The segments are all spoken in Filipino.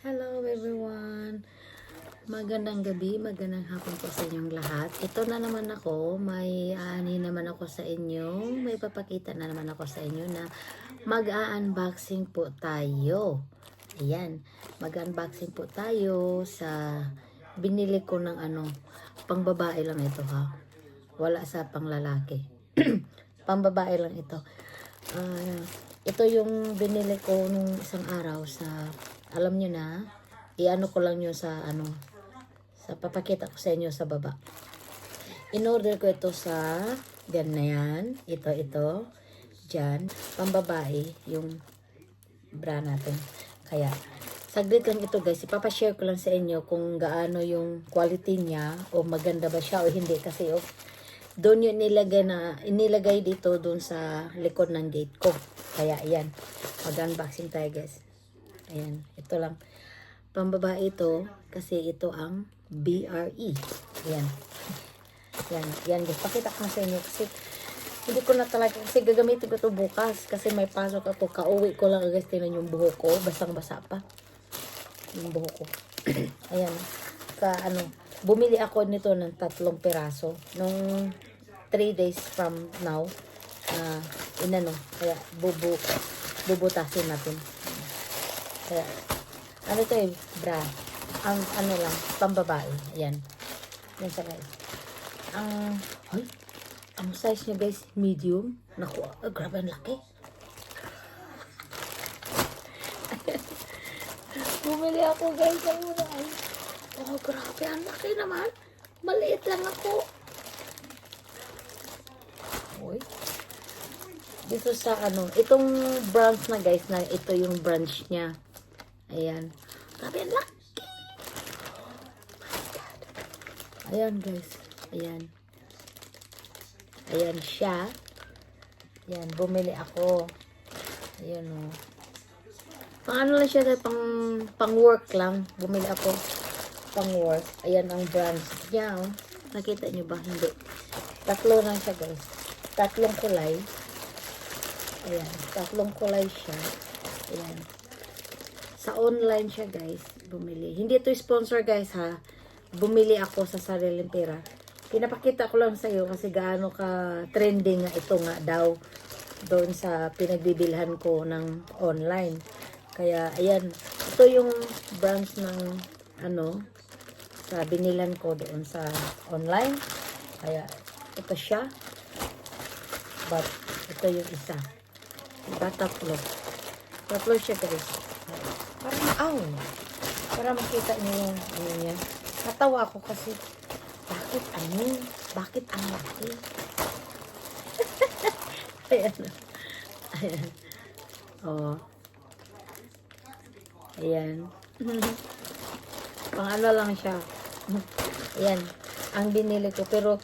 Hello everyone! Magandang gabi, magandang hapon po sa inyong lahat. Ito na naman ako, may aani naman ako sa inyo, may papakita na naman ako sa inyo na mag-unboxing po tayo. Ayan, mag-unboxing po tayo sa binili ko ng ano, pang babae lang ito ha. Wala sa pang lalaki. pang babae lang ito. Ah, ito yung binili ko nung isang araw sa alam nyo na iano ko lang yun sa ano sa papakita ko sa inyo sa baba. In order ko ito sa dyan na yan ito ito dyan pambabae yung bra natin. Kaya saglit lang ito guys. Ipapashare ko lang sa inyo kung gaano yung quality niya o maganda ba siya o hindi. Kasi oh, doon yung nilagay na inilagay dito doon sa likod ng gate ko. Kaya ayan. Mag-unboxing tayo guys ayan ito lang. Pambabae ito kasi ito ang BRE ayan. Yan yan guys. Pakita ko sa inyo kasi hindi ko na talaga kasi gagamitin ko to bukas kasi may pasok ako. Kauwi ko lang guys. Tingnan yung buhok ko. Basang basa pa. Yung buhok ko. Ayan. Ka ano bumili ako nito ng tatlong piraso. Nung 3 days from now na inano kaya bubu bubutasin natin kaya ano to eh bra. Ang ano lang pambabae. Ayan. Yan siya guys. Ang ay ang size niya guys medium. Naku ah, grabe ang laki. Bumili ako guys ang muna ay. Oh grabe ang laki naman. Maliit lang ako. Uy. Dito sa ano, itong branch na guys, na ito yung branch niya. Ayan. Grabe, ang laki! Oh. Ayan guys. Ayan. Ayan siya. Ayan, bumili ako. Ayan o. Oh. Pang lang siya, pang, pang work lang. Bumili ako. Pang work. Ayan ang branch niya. Oh. Nakita niyo ba? Hindi. Tatlo lang siya guys tatlong kulay. Ayan, tatlong kulay siya. Ayan. Sa online siya, guys, bumili. Hindi ito sponsor, guys, ha. Bumili ako sa sariling pera. Pinapakita ko lang sa iyo kasi gaano ka trending nga ito nga daw doon sa pinagbibilhan ko ng online. Kaya, ayan. Ito yung branch ng ano, sa binilan ko doon sa online. Kaya, ito siya. But, ito yung isa. Diba, tatlo. Tatlo siya, guys. Para maaw. Para makita niyo yung ano niya. Natawa ako kasi, bakit ano? Bakit ang laki? Ayan. Ayan. Oh. Ayan. Pang ano lang siya. Ayan. Ang binili ko. Pero,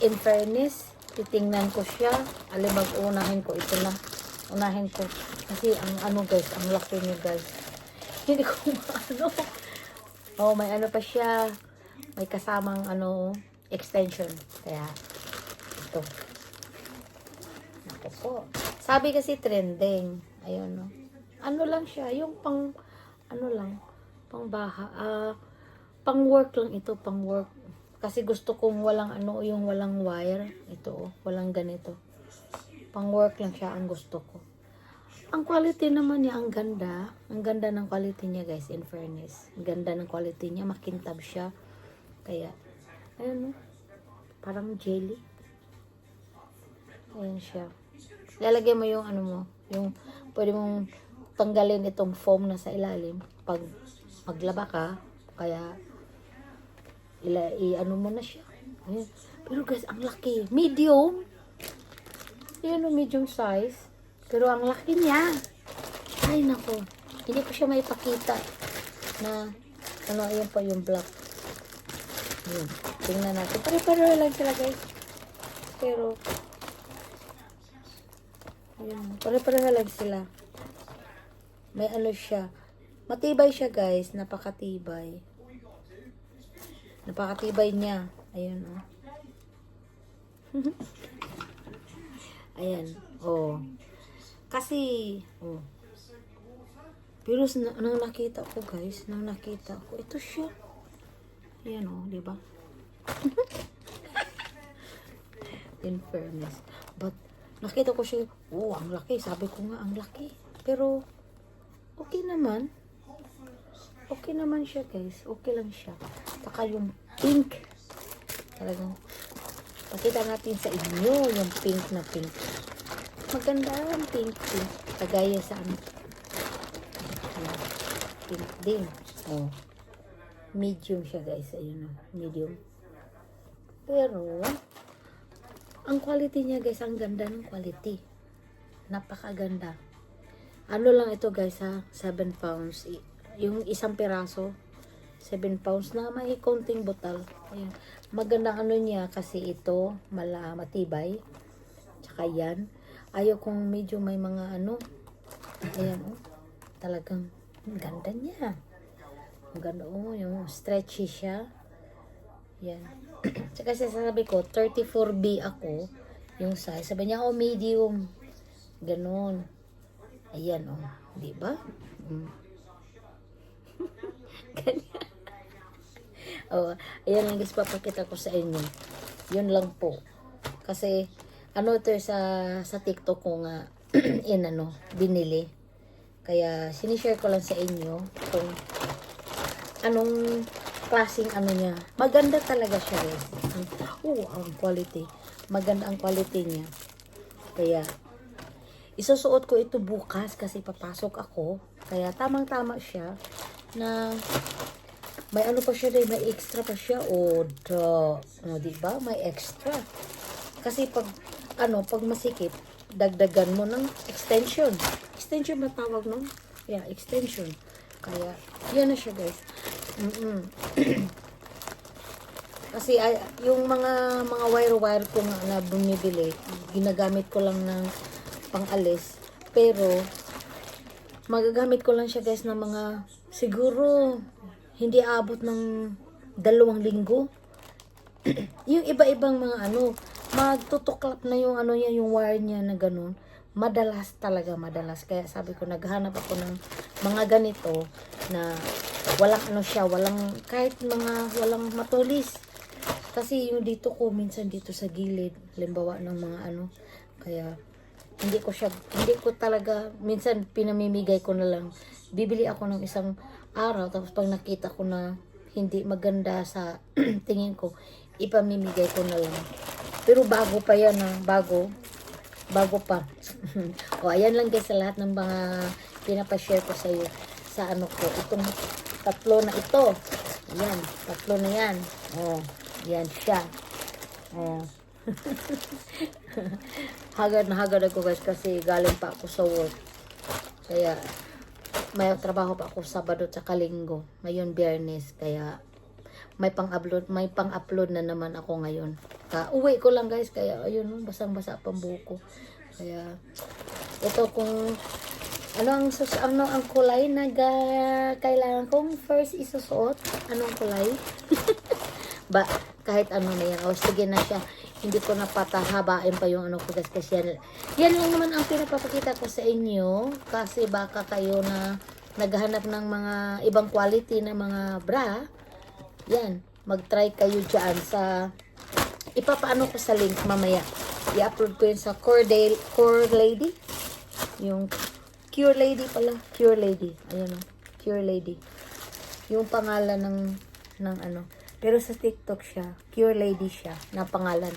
in fairness, titingnan ko siya. Alimag unahin ko ito na. Unahin ko. Kasi ang ano guys, ang laki niya guys. Hindi ko maano. Oh, may ano pa siya. May kasamang ano, extension. Kaya, ito. Ako po. Sabi kasi trending. Ayun, no. Ano lang siya, yung pang, ano lang, pang baha, ah, pang work lang ito, pang work. Kasi gusto kong walang ano, yung walang wire. Ito, oh, walang ganito. Pang work lang siya ang gusto ko. Ang quality naman niya, ang ganda. Ang ganda ng quality niya, guys, in fairness. Ang ganda ng quality niya, makintab siya. Kaya, ayun, oh, parang jelly. Ayan siya. Lalagay mo yung ano mo, yung pwede mong tanggalin itong foam na sa ilalim pag maglaba ka. Kaya, ila i-ano mo na siya. Ayan. Pero guys, ang laki. Medium. Yan o, medium size. Pero ang laki niya. Ay, nako. Hindi ko siya maipakita na ano, ayan pa yung black. Ayan. Tingnan natin. Pare-pareho lang sila guys. Pero, ayan. Pare-pareho lang sila. May ano siya. Matibay siya guys. Napakatibay. Napakatibay niya. Ayun, oh. Ayan, oh. Kasi, oh. Pero na, nang nakita ko guys, nang nakita ko, ito siya. Ayan o, di ba? In fairness. But, nakita ko siya, oh, ang laki. Sabi ko nga, ang laki. Pero, okay naman. Okay naman siya guys. Okay lang siya. Saka yung pink. Talagang, pakita natin sa inyo yung pink na pink. Maganda ang pink pink. Kagaya sa ano. Pink din. Oh. Medium siya guys. Ayun oh. Medium. Pero, ang quality niya guys, ang ganda ng quality. Napakaganda. Ano lang ito guys ha, 7 pounds. Yung isang piraso, 7 pounds na may konting botal. Ayan. Maganda ano niya kasi ito, mala, matibay. Tsaka yan. Ayaw kung medyo may mga ano. Ayan oh. Talagang ang ganda niya. Ang ganda oh, yung stretchy siya. Yan. Tsaka sasabi ko, 34B ako, yung size. Sabi niya, oh, medium. Ganon. Ayan, oh. Di ba? Mm. Ganyan. oh, ayan lang guys, papakita ko sa inyo. Yun lang po. Kasi, ano to sa, sa TikTok ko nga, in ano, binili. Kaya, sinishare ko lang sa inyo kung anong klaseng ano niya. Maganda talaga siya guys. Ang, oh, ang quality. Maganda ang quality niya. Kaya, isusuot ko ito bukas kasi papasok ako. Kaya tamang-tama siya na may ano pa siya din, may extra pa siya. O, oh, oh, di ba? May extra. Kasi pag, ano, pag masikip, dagdagan mo ng extension. Extension ba tawag nun? Yeah, extension. Kaya, yan na siya guys. Mm-mm. Kasi ay, yung mga mga wire-wire ko nga na bumibili, ginagamit ko lang ng pang-alis. Pero, magagamit ko lang siya guys ng mga, siguro, hindi aabot ng dalawang linggo. yung iba-ibang mga ano, magtutuklap na yung ano niya, yung wire niya na ganun. Madalas talaga, madalas. Kaya sabi ko, naghanap ako ng mga ganito na walang ano siya, walang, kahit mga, walang matulis. Kasi yung dito ko, minsan dito sa gilid, limbawa ng mga ano, kaya, hindi ko siya, hindi ko talaga, minsan pinamimigay ko na lang. Bibili ako ng isang araw, tapos pag nakita ko na hindi maganda sa tingin ko, ipamimigay ko na lang. Pero bago pa yan ah, bago, bago pa. o ayan lang guys sa lahat ng mga pinapashare ko sa iyo sa ano ko. Itong tatlo na ito. Ayan, tatlo na yan. O, yan siya. O. hagad na hagad ako guys kasi galing pa ako sa work. Kaya, may trabaho pa ako Sabado at Linggo. Ngayon, Biyernes. Kaya, may pang-upload, may pang-upload na naman ako ngayon. Ka uwi ko lang guys, kaya ayun, basang-basa pang buko. Kaya ito kung ano ang sus ano ang kulay na ga- kailangan kong first isusuot, anong kulay? ba kahit ano na yan. O sige na siya. Hindi ko na patahabain pa yung ano ko guys kasi yan, yan lang naman ang pinapapakita ko sa inyo kasi baka kayo na naghahanap ng mga ibang quality na mga bra yan, mag-try kayo dyan sa, ipapaano ko sa link mamaya. I-upload ko yun sa Core, Core Lady. Yung Cure Lady pala. Cure Lady. Ayan o. Cure Lady. Yung pangalan ng, ng ano. Pero sa TikTok siya, Cure Lady siya, na pangalan.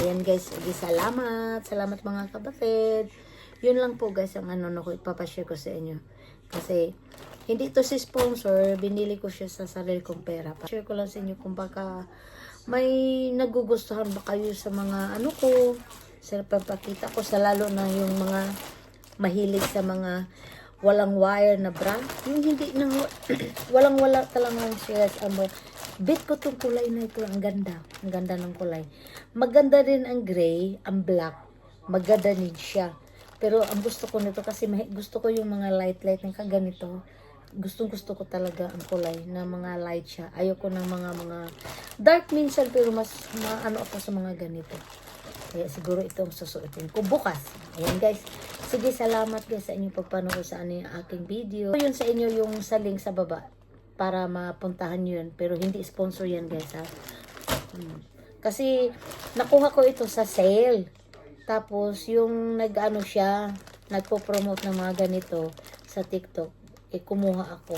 Ayan guys, edi salamat. Salamat mga kabatid. Yun lang po guys ang ano na ko ipapashare ko sa inyo. Kasi, hindi to si sponsor, binili ko siya sa sarili kong pera. Share ko lang sa inyo kung baka may nagugustuhan ba kayo sa mga ano ko, sa pagpakita ko sa lalo na yung mga mahilig sa mga walang wire na bra. Yung hindi nang walang wala talagang shares ano. Bit ko tong kulay na ito. Ang ganda. Ang ganda ng kulay. Maganda din ang gray, ang black. Maganda din siya. Pero ang gusto ko nito kasi gusto ko yung mga light light ng kaganito. Gustong gusto ko talaga ang kulay na mga light siya. Ayoko ng mga mga dark minsan pero mas maano ako sa mga ganito. Kaya siguro itong susuotin ko bukas. Ayan guys. Sige, salamat guys sa inyong pagpanood sa ano yung aking video. Yun sa inyo yung sa link sa baba para mapuntahan yun. Pero hindi sponsor yan guys ha. Hmm. Kasi nakuha ko ito sa sale. Tapos yung nag-ano siya, nagpo-promote ng mga ganito sa TikTok, eh kumuha ako.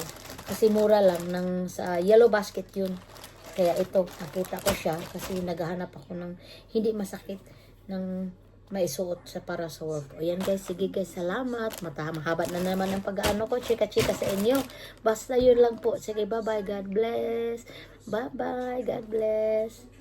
Kasi mura lang ng sa Yellow Basket yun. Kaya ito, nakita ko siya kasi naghahanap ako ng hindi masakit ng maisuot sa para sa work. O yan guys, sige guys, salamat. Mata mahaba na naman ang pag-ano ko, chika-chika sa inyo. Basta yun lang po. Sige, bye-bye. God bless. Bye-bye. God bless.